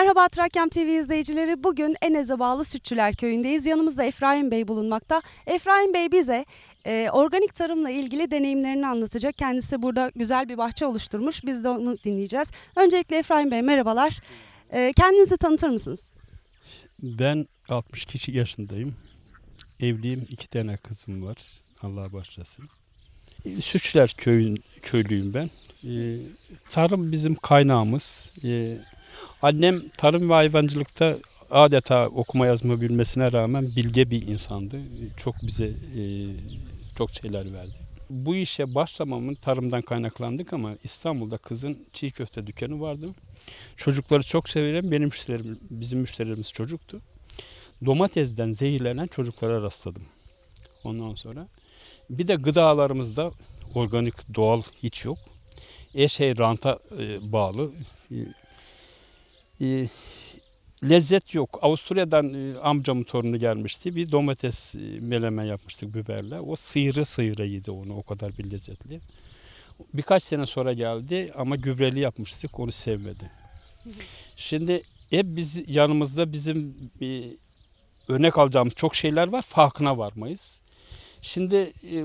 Merhaba Trakyam TV izleyicileri. Bugün Enez'e bağlı Sütçüler Köyü'ndeyiz. Yanımızda Efraim Bey bulunmakta. Efraim Bey bize e, organik tarımla ilgili deneyimlerini anlatacak. Kendisi burada güzel bir bahçe oluşturmuş. Biz de onu dinleyeceğiz. Öncelikle Efraim Bey merhabalar. E, kendinizi tanıtır mısınız? Ben 62 yaşındayım. Evliyim. iki tane kızım var. Allah başlasın. Süçler köyün, köylüyüm ben. Ee, tarım bizim kaynağımız. Ee, annem tarım ve hayvancılıkta adeta okuma yazma bilmesine rağmen bilge bir insandı. Çok bize e, çok şeyler verdi. Bu işe başlamamın tarımdan kaynaklandık ama İstanbul'da kızın çiğ köfte dükkanı vardı. Çocukları çok severim. Benim müşterim, bizim müşterilerimiz çocuktu. Domatesden zehirlenen çocuklara rastladım. Ondan sonra bir de gıdalarımızda organik, doğal hiç yok. E şey ranta e, bağlı. E, e, lezzet yok. Avusturya'dan e, amcamın torunu gelmişti. Bir domates e, meleme yapmıştık biberle. O sıyırı sıyırı yedi onu. O kadar bir lezzetli. Birkaç sene sonra geldi ama gübreli yapmıştık. Onu sevmedi. Şimdi hep biz yanımızda bizim bir örnek alacağımız çok şeyler var. Farkına varmayız. Şimdi e,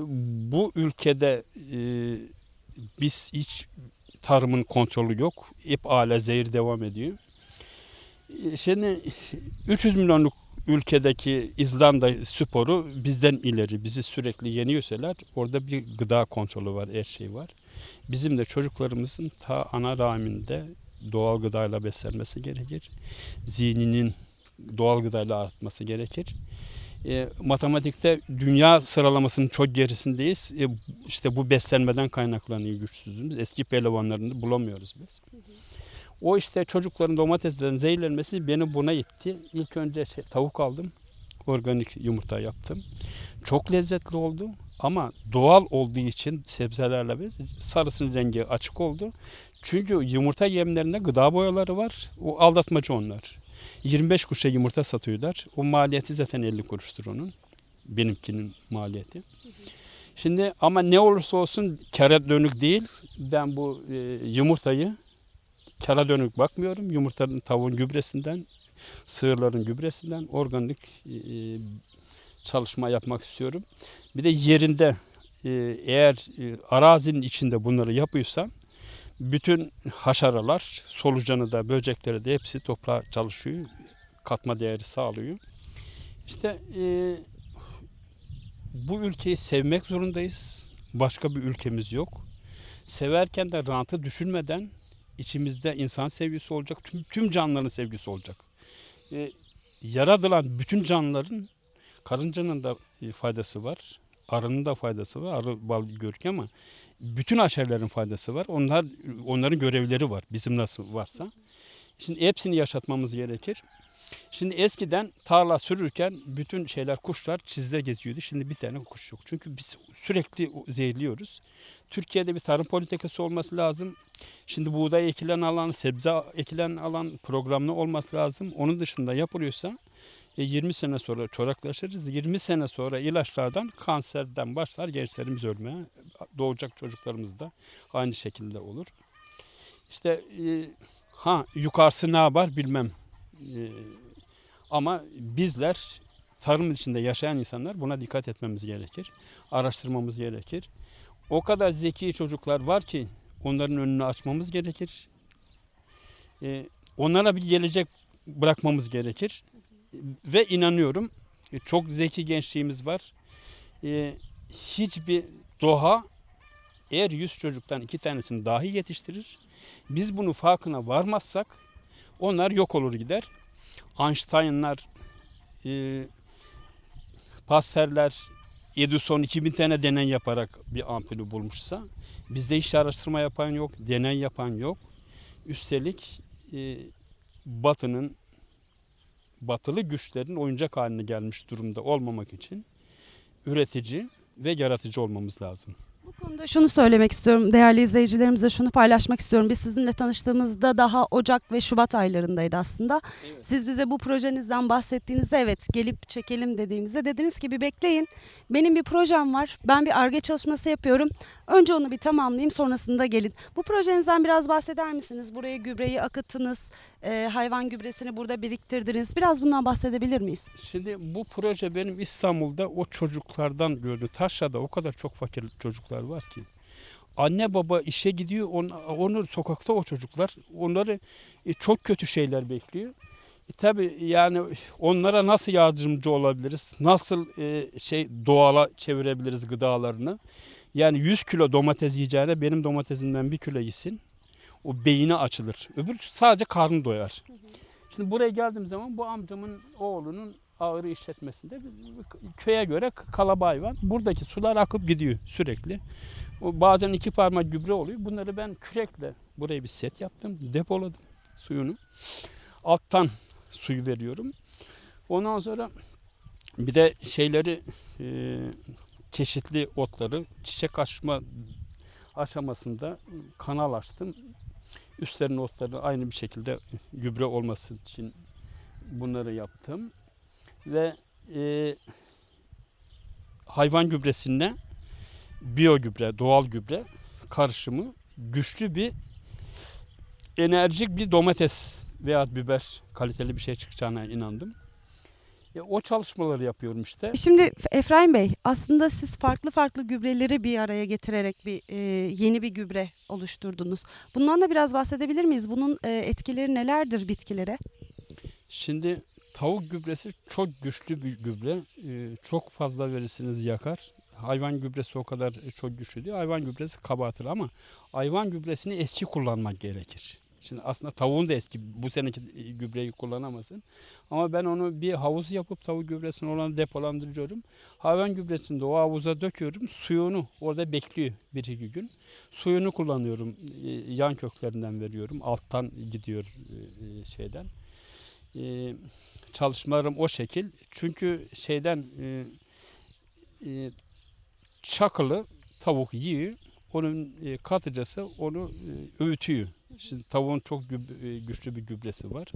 bu ülkede e, biz hiç tarımın kontrolü yok. Hep aile zehir devam ediyor. Şimdi 300 milyonluk ülkedeki İzlanda sporu bizden ileri. Bizi sürekli yeniyorsalar orada bir gıda kontrolü var, her şey var. Bizim de çocuklarımızın ta ana rahminde doğal gıdayla beslenmesi gerekir. Zihninin doğal gıdayla artması gerekir. E, matematikte dünya sıralamasının çok gerisindeyiz. E, işte bu beslenmeden kaynaklanıyor güçsüzlüğümüz. Eski pehlivanlarını bulamıyoruz biz. O işte çocukların domatesden zehirlenmesi beni buna itti. İlk önce şey, tavuk aldım. Organik yumurta yaptım. Çok lezzetli oldu. Ama doğal olduğu için sebzelerle bir sarısının rengi açık oldu. Çünkü yumurta yemlerinde gıda boyaları var. O aldatmacı onlar. 25 kuruşa yumurta satıyorlar. O maliyeti zaten 50 kuruştur onun. Benimkinin maliyeti. Şimdi ama ne olursa olsun kara dönük değil. Ben bu e, yumurtayı kara dönük bakmıyorum. Yumurtanın tavuğun gübresinden, sığırların gübresinden organik e, çalışma yapmak istiyorum. Bir de yerinde e, eğer e, arazinin içinde bunları yapıyorsam bütün haşaralar, solucanı da, böcekleri de hepsi toprağa çalışıyor. Katma değeri sağlıyor. İşte e, bu ülkeyi sevmek zorundayız. Başka bir ülkemiz yok. Severken de rantı düşünmeden içimizde insan sevgisi olacak, tüm, tüm canlıların sevgisi olacak. E, yaratılan bütün canlıların karıncanın da e, faydası var. Arının da faydası var. Arı bal görürken ama bütün aşerlerin faydası var. Onlar onların görevleri var. Bizim nasıl varsa. Şimdi hepsini yaşatmamız gerekir. Şimdi eskiden tarla sürürken bütün şeyler kuşlar çizde geziyordu. Şimdi bir tane kuş yok. Çünkü biz sürekli zehirliyoruz. Türkiye'de bir tarım politikası olması lazım. Şimdi buğday ekilen alan, sebze ekilen alan programlı olması lazım. Onun dışında yapılıyorsa e, 20 sene sonra çoraklaşırız. 20 sene sonra ilaçlardan kanserden başlar gençlerimiz ölmeye. Doğacak çocuklarımız da aynı şekilde olur. İşte e, ha yukarısı ne yapar bilmem. E, ama bizler tarım içinde yaşayan insanlar buna dikkat etmemiz gerekir. Araştırmamız gerekir. O kadar zeki çocuklar var ki onların önünü açmamız gerekir. E, onlara bir gelecek bırakmamız gerekir. Ve inanıyorum e, çok zeki gençliğimiz var. E, hiçbir doğa eğer 100 çocuktan iki tanesini dahi yetiştirir. Biz bunu farkına varmazsak onlar yok olur gider. Einstein'lar, e, Pasteur'ler, Edison 2000 tane deney yaparak bir ampulü bulmuşsa bizde hiç araştırma yapan yok, deney yapan yok. Üstelik e, Batı'nın batılı güçlerin oyuncak haline gelmiş durumda olmamak için üretici ve yaratıcı olmamız lazım. Bu konuda şunu söylemek istiyorum. Değerli izleyicilerimize şunu paylaşmak istiyorum. Biz sizinle tanıştığımızda daha Ocak ve Şubat aylarındaydı aslında. Siz bize bu projenizden bahsettiğinizde evet gelip çekelim dediğimizde dediniz ki bir bekleyin. Benim bir projem var. Ben bir arge çalışması yapıyorum. Önce onu bir tamamlayayım sonrasında gelin. Bu projenizden biraz bahseder misiniz? Buraya gübreyi akıttınız. e, hayvan gübresini burada biriktirdiniz. Biraz bundan bahsedebilir miyiz? Şimdi bu proje benim İstanbul'da o çocuklardan gördüm. Taşra'da o kadar çok fakir çocuklar var ki. Anne baba işe gidiyor, on, onu sokakta o çocuklar. Onları e, çok kötü şeyler bekliyor. E, tabii yani onlara nasıl yardımcı olabiliriz? Nasıl e, şey doğala çevirebiliriz gıdalarını? Yani 100 kilo domates yiyeceğine benim domatesimden bir kilo yesin. O beyni açılır. Öbür sadece karnı doyar. Şimdi buraya geldiğim zaman bu amcamın oğlunun ağrı işletmesinde köye göre kalabay var. Buradaki sular akıp gidiyor sürekli. Bazen iki parmak gübre oluyor. Bunları ben kürekle buraya bir set yaptım. Depoladım suyunu. Alttan suyu veriyorum. Ondan sonra bir de şeyleri e, çeşitli otları çiçek açma aşamasında kanal açtım. Üstlerinin otları aynı bir şekilde gübre olması için bunları yaptım. Ve e, hayvan gübresinle biyo gübre, doğal gübre karışımı güçlü bir enerjik bir domates veya biber kaliteli bir şey çıkacağına inandım. E, o çalışmaları yapıyorum işte. Şimdi Efraim Bey aslında siz farklı farklı gübreleri bir araya getirerek bir e, yeni bir gübre oluşturdunuz. Bundan da biraz bahsedebilir miyiz? Bunun e, etkileri nelerdir bitkilere? Şimdi tavuk gübresi çok güçlü bir gübre. Ee, çok fazla verirsiniz yakar. Hayvan gübresi o kadar çok güçlü değil. Hayvan gübresi kabartır ama hayvan gübresini eski kullanmak gerekir. Şimdi aslında tavuğun da eski bu seneki gübreyi kullanamazsın. Ama ben onu bir havuz yapıp tavuk gübresini olan depolandırıyorum. Hayvan gübresini de o havuza döküyorum. Suyunu orada bekliyor bir iki gün. Suyunu kullanıyorum. Ee, Yan köklerinden veriyorum. Alttan gidiyor e, şeyden. Ee, çalışmalarım o şekil. Çünkü şeyden e, e, çakılı tavuk yiyor. Onun e, katıcası onu e, öğütüyor. Şimdi tavuğun çok güb- e, güçlü bir gübresi var.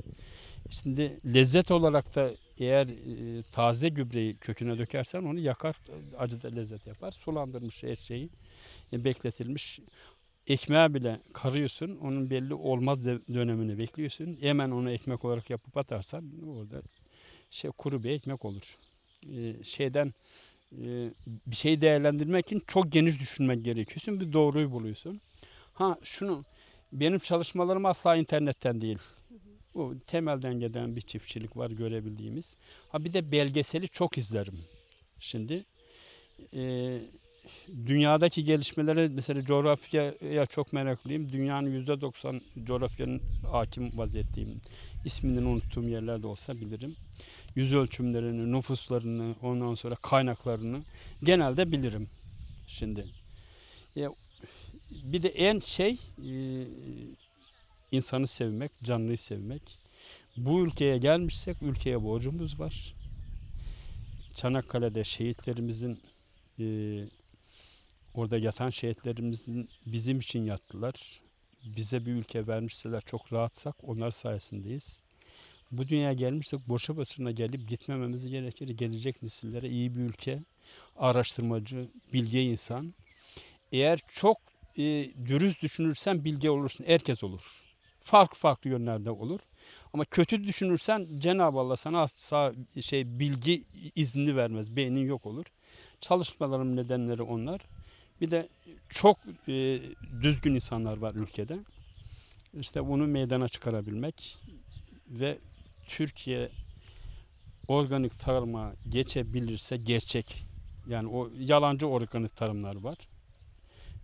Şimdi lezzet olarak da eğer e, taze gübreyi köküne dökersen onu yakar, acı da lezzet yapar. Sulandırmış her şeyi, e, bekletilmiş. Ekmeğe bile karıyorsun, onun belli olmaz dönemini bekliyorsun. Hemen onu ekmek olarak yapıp atarsan orada şey kuru bir ekmek olur. E, şeyden e, bir şey değerlendirmek için çok geniş düşünmek gerekiyorsun. Bir doğruyu buluyorsun. Ha şunu benim çalışmalarım asla internetten değil. Bu temelden gelen bir çiftçilik var görebildiğimiz. Ha bir de belgeseli çok izlerim. Şimdi e, dünyadaki gelişmelere mesela coğrafyaya çok meraklıyım. Dünyanın %90 coğrafyanın hakim vaziyetteyim. İsmini unuttuğum yerlerde olsa bilirim. Yüz ölçümlerini, nüfuslarını, ondan sonra kaynaklarını genelde bilirim şimdi. Ya, bir de en şey e, insanı sevmek, canlıyı sevmek. Bu ülkeye gelmişsek ülkeye borcumuz var. Çanakkale'de şehitlerimizin e, orada yatan şehitlerimizin bizim için yattılar. Bize bir ülke vermişseler çok rahatsak onlar sayesindeyiz. Bu dünyaya gelmişsek boşa basırına gelip gitmememiz gerekir. Gelecek nesillere iyi bir ülke, araştırmacı, bilge insan. Eğer çok e, dürüst düşünürsen bilge olursun. Herkes olur. Farklı farklı yönlerde olur. Ama kötü düşünürsen Cenab-ı Allah sana asla şey bilgi izni vermez. Beynin yok olur. Çalışmalarım nedenleri onlar. Bir de çok e, düzgün insanlar var ülkede. İşte bunu meydana çıkarabilmek ve Türkiye organik tarıma geçebilirse gerçek yani o yalancı organik tarımlar var.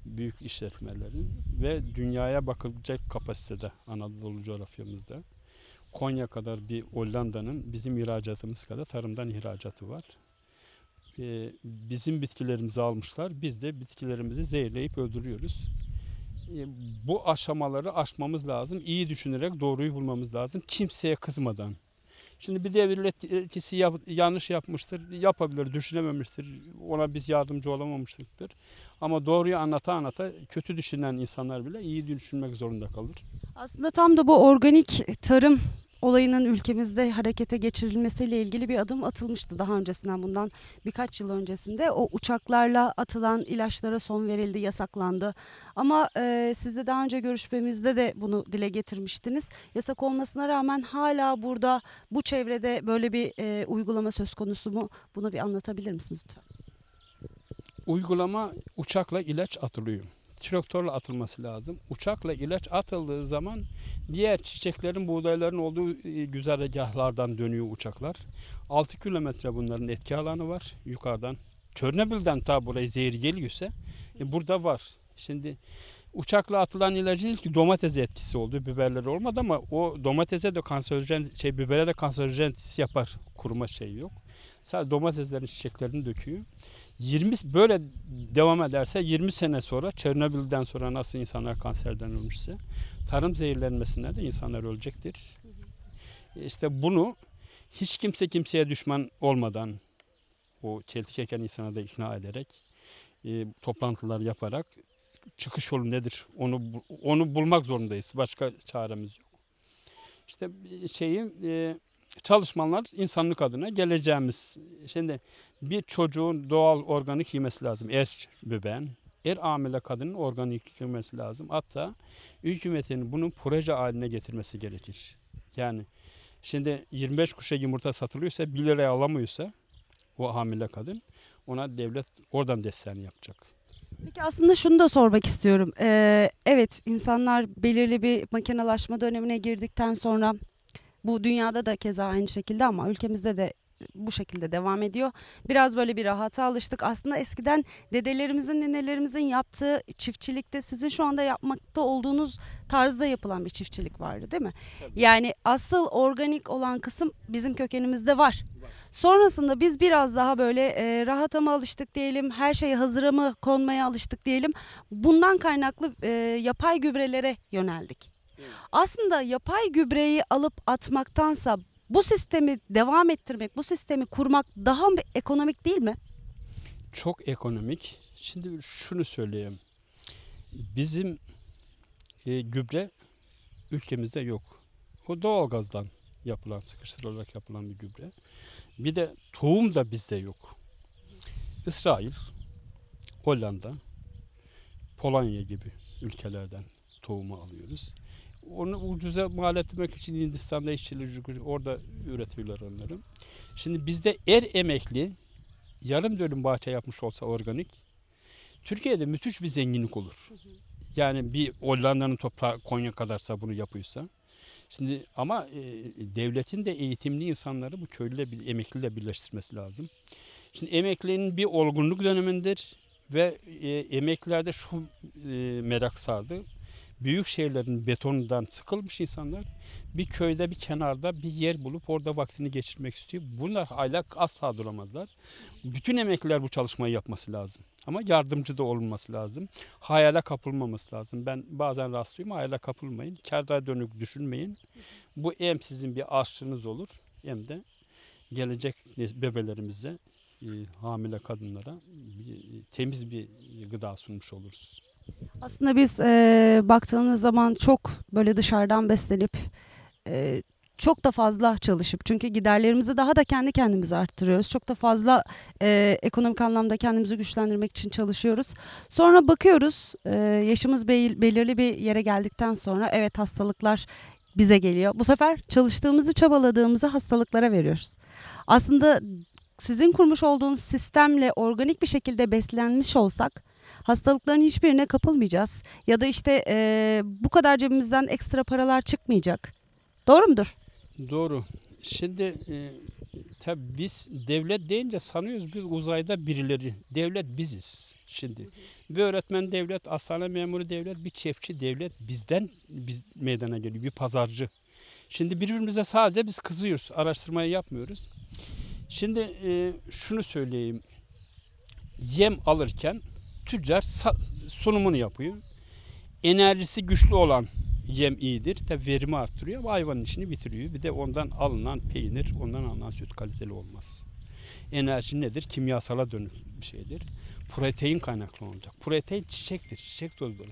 Büyük işletmelerin ve dünyaya bakılacak kapasitede Anadolu coğrafyamızda. Konya kadar bir Hollanda'nın bizim ihracatımız kadar tarımdan ihracatı var. Ee, bizim bitkilerimizi almışlar. Biz de bitkilerimizi zehirleyip öldürüyoruz. Ee, bu aşamaları aşmamız lazım. İyi düşünerek doğruyu bulmamız lazım. Kimseye kızmadan. Şimdi bir devlet yetkisi yap- yanlış yapmıştır, yapabilir, düşünememiştir. Ona biz yardımcı olamamıştıktır. Ama doğruyu anlata anlata kötü düşünen insanlar bile iyi düşünmek zorunda kalır. Aslında tam da bu organik tarım olayının ülkemizde harekete geçirilmesiyle ilgili bir adım atılmıştı daha öncesinden bundan birkaç yıl öncesinde. O uçaklarla atılan ilaçlara son verildi, yasaklandı. Ama e, sizle daha önce görüşmemizde de bunu dile getirmiştiniz. Yasak olmasına rağmen hala burada bu çevrede böyle bir e, uygulama söz konusu mu? Bunu bir anlatabilir misiniz lütfen? Uygulama uçakla ilaç atılıyor. Traktörle atılması lazım. Uçakla ilaç atıldığı zaman diğer çiçeklerin, buğdayların olduğu e, güzergahlardan dönüyor uçaklar. 6 kilometre bunların etki alanı var yukarıdan. Çörnebil'den ta buraya zehir geliyorsa e, burada var. Şimdi uçakla atılan ilacın ilk domates etkisi oldu. Biberlere olmadı ama o domatese de kanserojen, şey bibere de kanserojen yapar. Kuruma şeyi yok. Sadece domateslerin çiçeklerini döküyor. 20 böyle devam ederse 20 sene sonra Çernobil'den sonra nasıl insanlar kanserden ölmüşse tarım zehirlenmesinden de insanlar ölecektir. İşte bunu hiç kimse kimseye düşman olmadan o çeltik eken insana da ikna ederek e, toplantılar yaparak çıkış yolu nedir onu onu bulmak zorundayız. Başka çaremiz yok. İşte şeyi e, çalışmalar insanlık adına geleceğimiz. Şimdi bir çocuğun doğal organik yemesi lazım. Er bebeğin, er hamile kadının organik yemesi lazım. Hatta hükümetin bunun proje haline getirmesi gerekir. Yani şimdi 25 kuşa yumurta satılıyorsa 1 liraya alamıyorsa o hamile kadın ona devlet oradan desteğini yapacak. Peki aslında şunu da sormak istiyorum. Ee, evet insanlar belirli bir makinalaşma dönemine girdikten sonra bu dünyada da keza aynı şekilde ama ülkemizde de bu şekilde devam ediyor. Biraz böyle bir rahata alıştık. Aslında eskiden dedelerimizin, ninelerimizin yaptığı çiftçilikte sizin şu anda yapmakta olduğunuz tarzda yapılan bir çiftçilik vardı değil mi? Tabii. Yani asıl organik olan kısım bizim kökenimizde var. Sonrasında biz biraz daha böyle e, rahata mı alıştık diyelim, her şey hazıra mı konmaya alıştık diyelim. Bundan kaynaklı e, yapay gübrelere yöneldik. Evet. Aslında yapay gübreyi alıp atmaktansa bu sistemi devam ettirmek, bu sistemi kurmak daha mı ekonomik değil mi? Çok ekonomik. Şimdi şunu söyleyeyim. Bizim e, gübre ülkemizde yok. O doğalgazdan yapılan, sıkıştırılarak yapılan bir gübre. Bir de tohum da bizde yok. İsrail, Hollanda, Polonya gibi ülkelerden tohumu alıyoruz. Onu ucuza mal etmek için Hindistan'da işçiler orada üretiyorlar onları. Şimdi bizde er emekli yarım dönüm bahçe yapmış olsa organik Türkiye'de müthiş bir zenginlik olur. Yani bir Hollanda'nın toprağı Konya kadarsa bunu yapıyorsa. Şimdi ama e, devletin de eğitimli insanları bu köylüyle emekliyle birleştirmesi lazım. Şimdi emeklinin bir olgunluk dönemindir ve e, emeklilerde şu e, merak sardı. Büyük şehirlerin betonundan sıkılmış insanlar bir köyde bir kenarda bir yer bulup orada vaktini geçirmek istiyor. Bunlar hala asla duramazlar. Bütün emekliler bu çalışmayı yapması lazım. Ama yardımcı da olunması lazım. Hayale kapılmaması lazım. Ben bazen rastlıyorum hayale kapılmayın. Kârda dönük düşünmeyin. Bu hem sizin bir aşçınız olur hem de gelecek bebelerimize, e, hamile kadınlara temiz bir gıda sunmuş oluruz. Aslında biz e, baktığınız zaman çok böyle dışarıdan beslenip e, çok da fazla çalışıp çünkü giderlerimizi daha da kendi kendimize arttırıyoruz. Çok da fazla e, ekonomik anlamda kendimizi güçlendirmek için çalışıyoruz. Sonra bakıyoruz e, yaşımız bel- belirli bir yere geldikten sonra evet hastalıklar bize geliyor. Bu sefer çalıştığımızı çabaladığımızı hastalıklara veriyoruz. Aslında sizin kurmuş olduğunuz sistemle organik bir şekilde beslenmiş olsak hastalıkların hiçbirine kapılmayacağız. Ya da işte e, bu kadar cebimizden ekstra paralar çıkmayacak. Doğru mudur? Doğru. Şimdi e, tabii biz devlet deyince sanıyoruz biz uzayda birileri. Devlet biziz şimdi. Bir öğretmen devlet, hastane memuru devlet, bir çiftçi devlet bizden biz meydana geliyor. Bir pazarcı. Şimdi birbirimize sadece biz kızıyoruz. Araştırmayı yapmıyoruz. Şimdi e, şunu söyleyeyim. Yem alırken tüccar sunumunu yapıyor. Enerjisi güçlü olan yem iyidir. Tabi verimi arttırıyor ama hayvanın işini bitiriyor. Bir de ondan alınan peynir, ondan alınan süt kaliteli olmaz. Enerji nedir? Kimyasala dönük bir şeydir. Protein kaynaklı olacak. Protein çiçektir. Çiçek tozu dolu.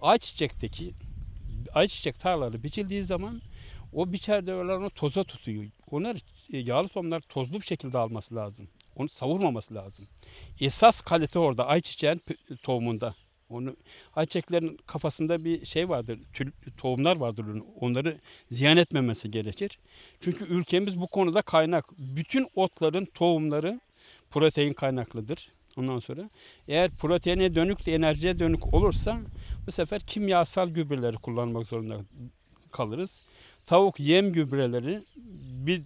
Ayçiçekteki ayçiçek tarlaları biçildiği zaman o biçerde olan o toza tutuyor. Onlar e, yağlı tohumlar tozlu bir şekilde alması lazım. Onu savurmaması lazım. Esas kalite orada ayçiçeğin tohumunda. Onu ayçiçeklerin kafasında bir şey vardır, tül, tohumlar vardır. Onları ziyan etmemesi gerekir. Çünkü ülkemiz bu konuda kaynak. Bütün otların tohumları protein kaynaklıdır. Ondan sonra eğer proteine dönük de enerjiye dönük olursa bu sefer kimyasal gübreleri kullanmak zorunda kalırız. Tavuk yem gübreleri bir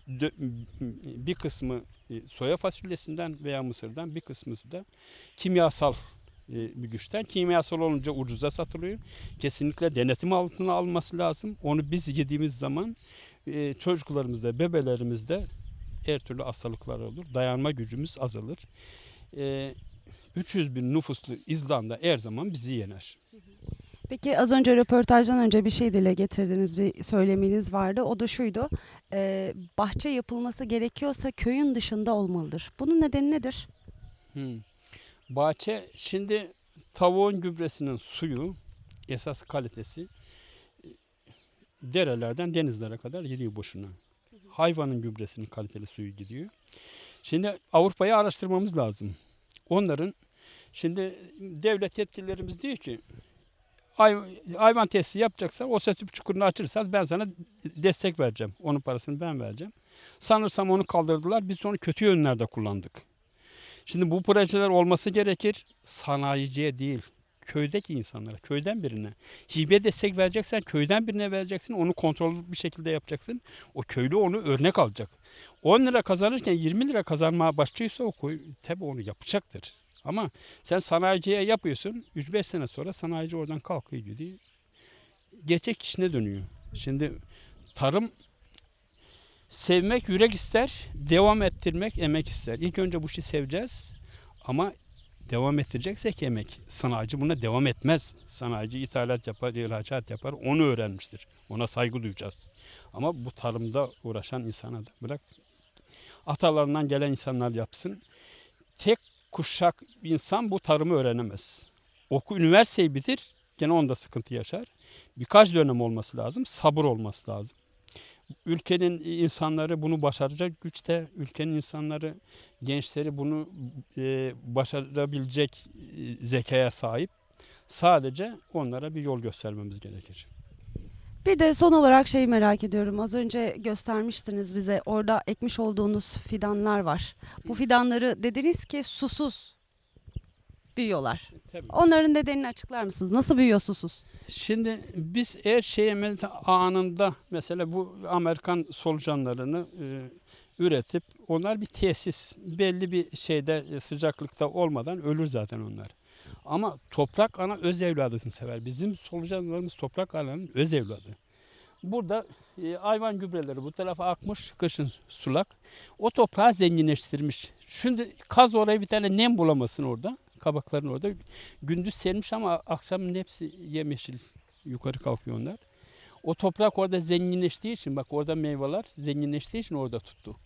bir kısmı e, soya fasulyesinden veya mısırdan bir kısmı da kimyasal e, bir güçten. Kimyasal olunca ucuza satılıyor. Kesinlikle denetim altına alması lazım. Onu biz yediğimiz zaman e, çocuklarımızda, bebelerimizde her türlü hastalıklar olur. Dayanma gücümüz azalır. E, 300 bin nüfuslu İzlanda her zaman bizi yener. Peki az önce röportajdan önce bir şey dile getirdiniz, bir söyleminiz vardı. O da şuydu, e, bahçe yapılması gerekiyorsa köyün dışında olmalıdır. Bunun nedeni nedir? Hmm. Bahçe şimdi tavuğun gübresinin suyu esas kalitesi derelerden denizlere kadar gidiyor boşuna. Hayvanın gübresinin kaliteli suyu gidiyor. Şimdi Avrupa'yı araştırmamız lazım. Onların şimdi devlet yetkililerimiz diyor ki hayvan tesisi yapacaksan o tüp çukurunu açırsan ben sana destek vereceğim. Onun parasını ben vereceğim. Sanırsam onu kaldırdılar. Biz onu kötü yönlerde kullandık. Şimdi bu projeler olması gerekir. Sanayiciye değil, köydeki insanlara, köyden birine. Hibe destek vereceksen köyden birine vereceksin. Onu kontrollü bir şekilde yapacaksın. O köylü onu örnek alacak. 10 lira kazanırken 20 lira kazanmaya başlıyorsa o koy, tabii onu yapacaktır. Ama sen sanayiciye yapıyorsun. 3-5 sene sonra sanayici oradan kalkıyor gidiyor. Gerçek işine dönüyor. Şimdi tarım sevmek yürek ister, devam ettirmek emek ister. İlk önce bu işi seveceğiz ama devam ettireceksek emek. Sanayici buna devam etmez. Sanayici ithalat yapar, ihracat yapar. Onu öğrenmiştir. Ona saygı duyacağız. Ama bu tarımda uğraşan insana da bırak atalarından gelen insanlar yapsın. Tek kuşak insan bu tarımı öğrenemez. Oku üniversiteyi bitir gene onda sıkıntı yaşar. Birkaç dönem olması lazım. Sabır olması lazım. Ülkenin insanları bunu başaracak güçte, ülkenin insanları, gençleri bunu e, başarabilecek e, zekaya sahip. Sadece onlara bir yol göstermemiz gerekir. Bir de son olarak şeyi merak ediyorum. Az önce göstermiştiniz bize. Orada ekmiş olduğunuz fidanlar var. Bu fidanları dediniz ki susuz büyüyorlar. Tabii. Onların nedenini açıklar mısınız? Nasıl büyüyor susuz? Şimdi biz her şeye mesela anında mesela bu Amerikan solucanlarını e, üretip onlar bir tesis belli bir şeyde e, sıcaklıkta olmadan ölür zaten onlar. Ama toprak ana öz evladını sever. Bizim solucanlarımız toprak ananın öz evladı. Burada e, hayvan gübreleri bu tarafa akmış kışın sulak. O toprağı zenginleştirmiş. Şimdi kaz oraya bir tane nem bulamasın orada. Kabakların orada. Gündüz sermiş ama akşamın hepsi yemyeşil yukarı kalkıyor onlar. O toprak orada zenginleştiği için bak orada meyveler zenginleştiği için orada tuttu.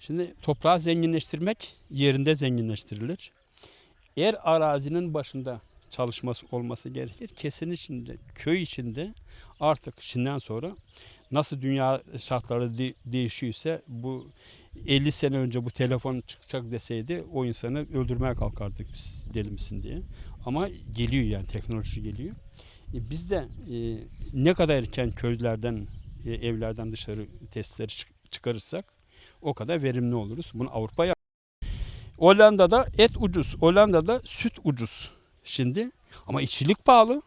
Şimdi toprağı zenginleştirmek yerinde zenginleştirilir. Eğer arazinin başında çalışması olması gerekir. Kesin içinde, köy içinde artık şimdiden sonra nasıl dünya şartları de- değişiyorsa bu 50 sene önce bu telefon çıkacak deseydi o insanı öldürmeye kalkardık biz deli misin diye. Ama geliyor yani teknoloji geliyor. E biz de e, ne kadar erken köylerden, e, evlerden dışarı testleri çık- çıkarırsak o kadar verimli oluruz. Bunu Avrupa Hollanda'da et ucuz, Hollanda'da süt ucuz şimdi ama içilik pahalı.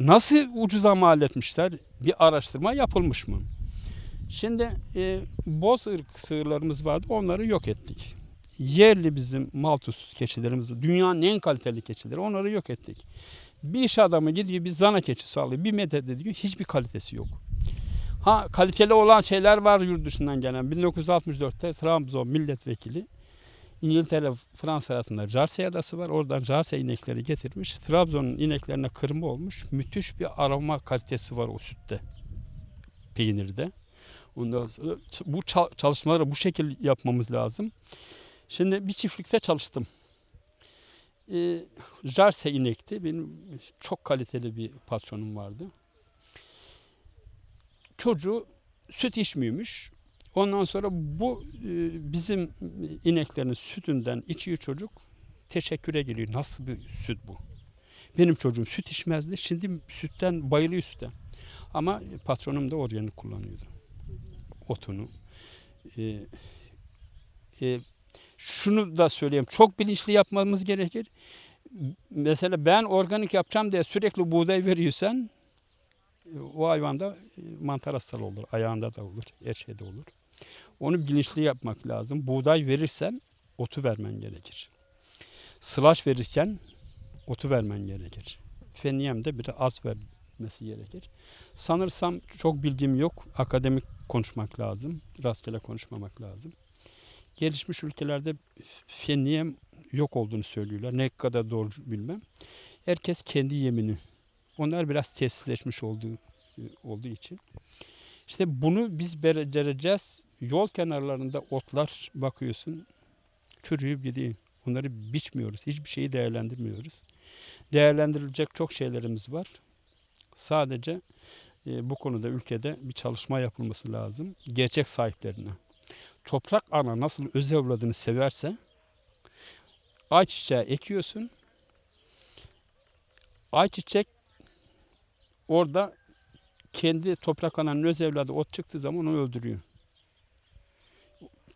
Nasıl ucuza mal etmişler? Bir araştırma yapılmış mı? Şimdi e, boz ırk sığırlarımız vardı onları yok ettik. Yerli bizim Maltus keçilerimiz, dünyanın en kaliteli keçileri onları yok ettik. Bir iş adamı gidiyor bir zana keçisi alıyor, bir medet ediyor hiçbir kalitesi yok. Ha kaliteli olan şeyler var yurt dışından gelen. 1964'te Trabzon milletvekili İngiltere, Fransa arasında Jersey adası var. Oradan Jersey inekleri getirmiş. Trabzon'un ineklerine kırma olmuş. Müthiş bir aroma kalitesi var o sütte. Peynirde. Ondan sonra bu ça- çalışmaları bu şekilde yapmamız lazım. Şimdi bir çiftlikte çalıştım. Ee, Jersey inekti. Benim çok kaliteli bir patronum vardı. Çocuğu süt içmiyormuş. Ondan sonra bu e, bizim ineklerin sütünden içiyor çocuk. Teşekküre geliyor. Nasıl bir süt bu? Benim çocuğum süt içmezdi. Şimdi sütten bayılıyor sütten. Ama patronum da organik kullanıyordu. Otunu. E, e, şunu da söyleyeyim. Çok bilinçli yapmamız gerekir. Mesela ben organik yapacağım diye sürekli buğday veriyorsan o hayvanda e, mantar hastalığı olur. Ayağında da olur. Her şeyde olur. Onu bilinçli yapmak lazım. Buğday verirsen otu vermen gerekir. Sılaç verirken otu vermen gerekir. Feniyem de biraz az vermesi gerekir. Sanırsam çok bilgim yok. Akademik konuşmak lazım. Rastgele konuşmamak lazım. Gelişmiş ülkelerde feniyem yok olduğunu söylüyorlar. Ne kadar doğru bilmem. Herkes kendi yemini. Onlar biraz tesisleşmiş olduğu olduğu için. İşte bunu biz becereceğiz. Yol kenarlarında otlar bakıyorsun çürüyüp gidiyor. Onları biçmiyoruz. Hiçbir şeyi değerlendirmiyoruz. Değerlendirilecek çok şeylerimiz var. Sadece e, bu konuda ülkede bir çalışma yapılması lazım. Gerçek sahiplerine. Toprak ana nasıl öz evladını severse ayçiçeği ekiyorsun. Ayçiçek orada kendi toprak ananın öz evladı ot çıktığı zaman onu öldürüyor.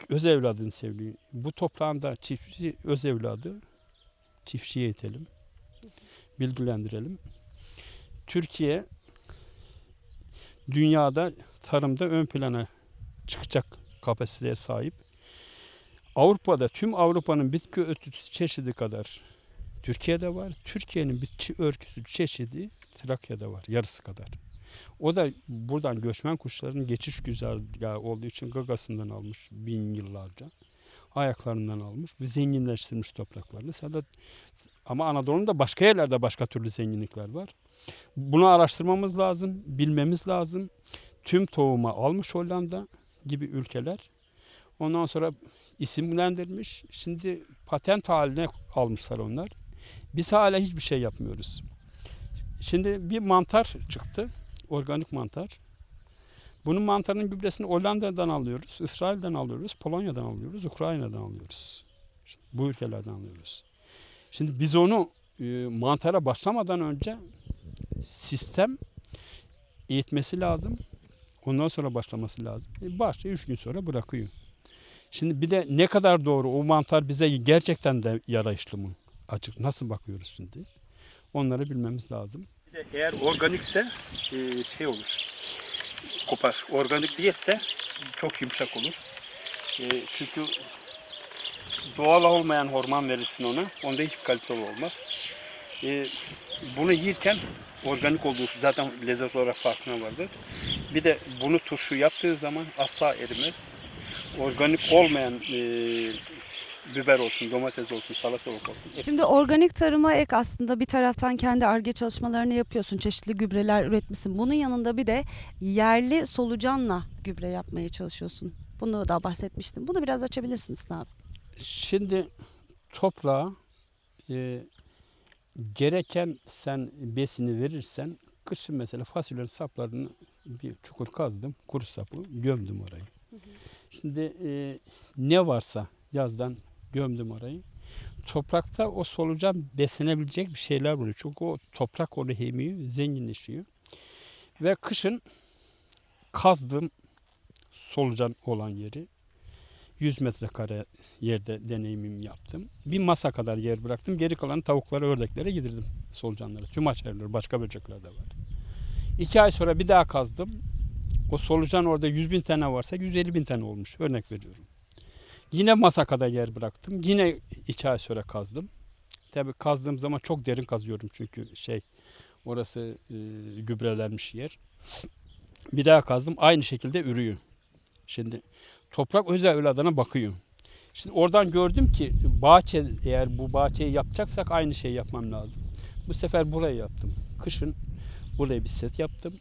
Öz evladını seviyor. Bu toprağın da çiftçi öz evladı. Çiftçiye itelim. Bilgilendirelim. Türkiye dünyada tarımda ön plana çıkacak kapasiteye sahip. Avrupa'da tüm Avrupa'nın bitki örtüsü çeşidi kadar Türkiye'de var. Türkiye'nin bitki örtüsü çeşidi Trakya'da var. Yarısı kadar. O da buradan göçmen kuşların geçiş güzergahı olduğu için gagasından almış bin yıllarca. Ayaklarından almış ve zenginleştirmiş topraklarını. Sadece ama Anadolu'nun başka yerlerde başka türlü zenginlikler var. Bunu araştırmamız lazım, bilmemiz lazım. Tüm tohuma almış Hollanda gibi ülkeler. Ondan sonra isimlendirmiş. Şimdi patent haline almışlar onlar. Biz hala hiçbir şey yapmıyoruz. Şimdi bir mantar çıktı. Organik mantar. Bunun mantarının gübresini Hollanda'dan alıyoruz, İsrail'den alıyoruz, Polonya'dan alıyoruz, Ukrayna'dan alıyoruz. İşte bu ülkelerden alıyoruz. Şimdi biz onu e, mantara başlamadan önce sistem eğitmesi lazım. Ondan sonra başlaması lazım. E, başlıyor, üç gün sonra bırakıyor. Şimdi bir de ne kadar doğru o mantar bize gerçekten de yarayışlı mı? Açık nasıl bakıyoruz şimdi? Onları bilmemiz lazım. Eğer organikse e, şey olur. Kopar. Organik değilse çok yumuşak olur. E, çünkü doğal olmayan hormon verirsin ona. Onda hiçbir kaliteli olmaz. E, bunu yiyirken organik olduğu zaten lezzet olarak farkına vardır. Bir de bunu turşu yaptığı zaman asla erimez. Organik olmayan biber olsun, domates olsun, salatalık olsun. Şimdi organik tarıma ek aslında bir taraftan kendi arge çalışmalarını yapıyorsun. Çeşitli gübreler üretmişsin. Bunun yanında bir de yerli solucanla gübre yapmaya çalışıyorsun. Bunu da bahsetmiştim. Bunu biraz açabilir misin abi? Şimdi toprağa e, gereken sen besini verirsen kışın mesela fasulyenin saplarını bir çukur kazdım. Kuru sapı gömdüm orayı. Şimdi e, ne varsa yazdan gömdüm orayı. Toprakta o solucan beslenebilecek bir şeyler buluyor. Çünkü o toprak onu hemiyor, zenginleşiyor. Ve kışın kazdım solucan olan yeri 100 metrekare yerde deneyimimi yaptım. Bir masa kadar yer bıraktım. Geri kalanı tavuklara, ördeklere yedirdim solucanlara. Tüm açarlar, başka böcekler de var. İki ay sonra bir daha kazdım. O solucan orada 100 bin tane varsa 150 bin tane olmuş. Örnek veriyorum. Yine masa kadar yer bıraktım. Yine iki ay sonra kazdım. Tabii kazdığım zaman çok derin kazıyorum çünkü şey orası e, gübrelenmiş yer. Bir daha kazdım aynı şekilde ürüyor. Şimdi toprak öz evladına bakıyor. Şimdi oradan gördüm ki bahçe eğer bu bahçeyi yapacaksak aynı şeyi yapmam lazım. Bu sefer burayı yaptım. Kışın buraya bir set yaptım.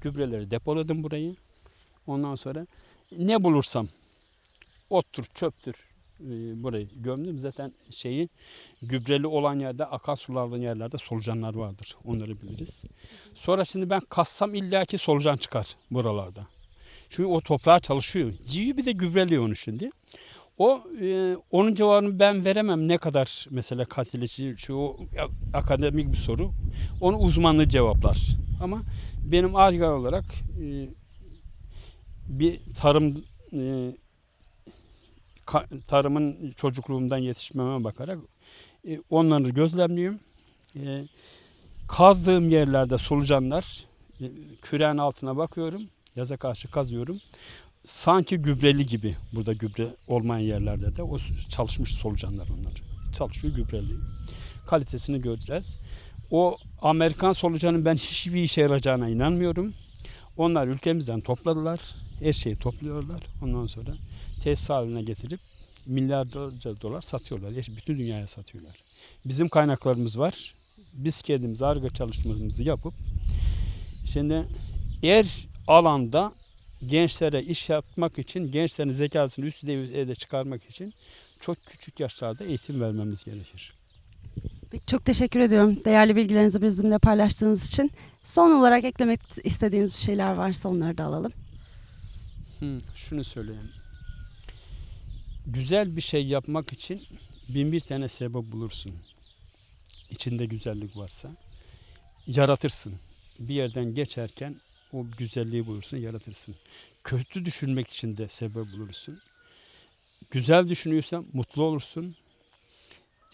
Gübreleri depoladım burayı. Ondan sonra ne bulursam ottur, çöptür burayı gömdüm. Zaten şeyi gübreli olan yerde, akan yerlerde solucanlar vardır. Onları biliriz. Sonra şimdi ben kassam illaki solucan çıkar buralarda. Çünkü o toprağa çalışıyor. Civi bir de gübreliyor onu şimdi. O e, onun cevabını ben veremem ne kadar mesela katilici şu o akademik bir soru. Onu uzmanlı cevaplar. Ama benim argay olarak e, bir tarım e, tarımın çocukluğumdan yetişmeme bakarak e, onları gözlemliyorum. E, kazdığım yerlerde solucanlar e, küreğin altına bakıyorum. Yaza karşı kazıyorum. Sanki gübreli gibi burada gübre olmayan yerlerde de o çalışmış solucanlar onlar. Çalışıyor gübreli. Kalitesini göreceğiz. O Amerikan solucanın ben hiçbir işe yarayacağına inanmıyorum. Onlar ülkemizden topladılar. Her şeyi topluyorlar. Ondan sonra tesis haline getirip milyarlarca dolar satıyorlar. Bütün dünyaya satıyorlar. Bizim kaynaklarımız var. Biz kendimiz arge çalışmamızı yapıp şimdi eğer alanda gençlere iş yapmak için, gençlerin zekasını üst düzeyde çıkarmak için çok küçük yaşlarda eğitim vermemiz gerekir. Çok teşekkür ediyorum değerli bilgilerinizi bizimle paylaştığınız için. Son olarak eklemek istediğiniz bir şeyler varsa onları da alalım. Hı, şunu söyleyeyim. Güzel bir şey yapmak için bin bir tane sebep bulursun. İçinde güzellik varsa. Yaratırsın. Bir yerden geçerken o güzelliği bulursun, yaratırsın. Kötü düşünmek için de sebep bulursun. Güzel düşünüyorsan mutlu olursun.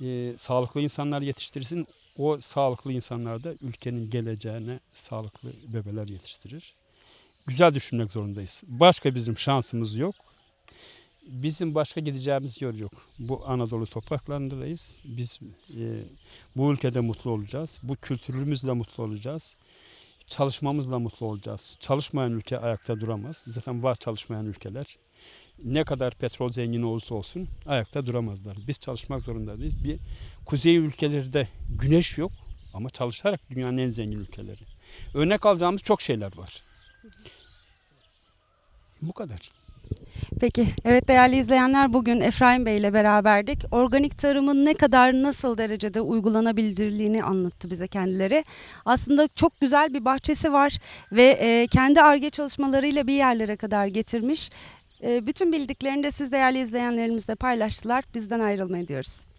Ee, sağlıklı insanlar yetiştirirsin. O sağlıklı insanlar da ülkenin geleceğine sağlıklı bebeler yetiştirir güzel düşünmek zorundayız. Başka bizim şansımız yok. Bizim başka gideceğimiz yer yok. Bu Anadolu topraklarındayız. Biz e, bu ülkede mutlu olacağız. Bu kültürümüzle mutlu olacağız. Çalışmamızla mutlu olacağız. Çalışmayan ülke ayakta duramaz. Zaten var çalışmayan ülkeler. Ne kadar petrol zengini olursa olsun ayakta duramazlar. Biz çalışmak zorundayız. Bir kuzey ülkelerde güneş yok ama çalışarak dünyanın en zengin ülkeleri. Örnek alacağımız çok şeyler var. Bu kadar. Peki, evet değerli izleyenler bugün Efraim Bey ile beraberdik. Organik tarımın ne kadar nasıl derecede uygulanabildiğini anlattı bize kendileri. Aslında çok güzel bir bahçesi var ve e, kendi arge çalışmalarıyla bir yerlere kadar getirmiş. E, bütün bildiklerini de siz değerli izleyenlerimizle paylaştılar. Bizden ayrılmayın diyoruz.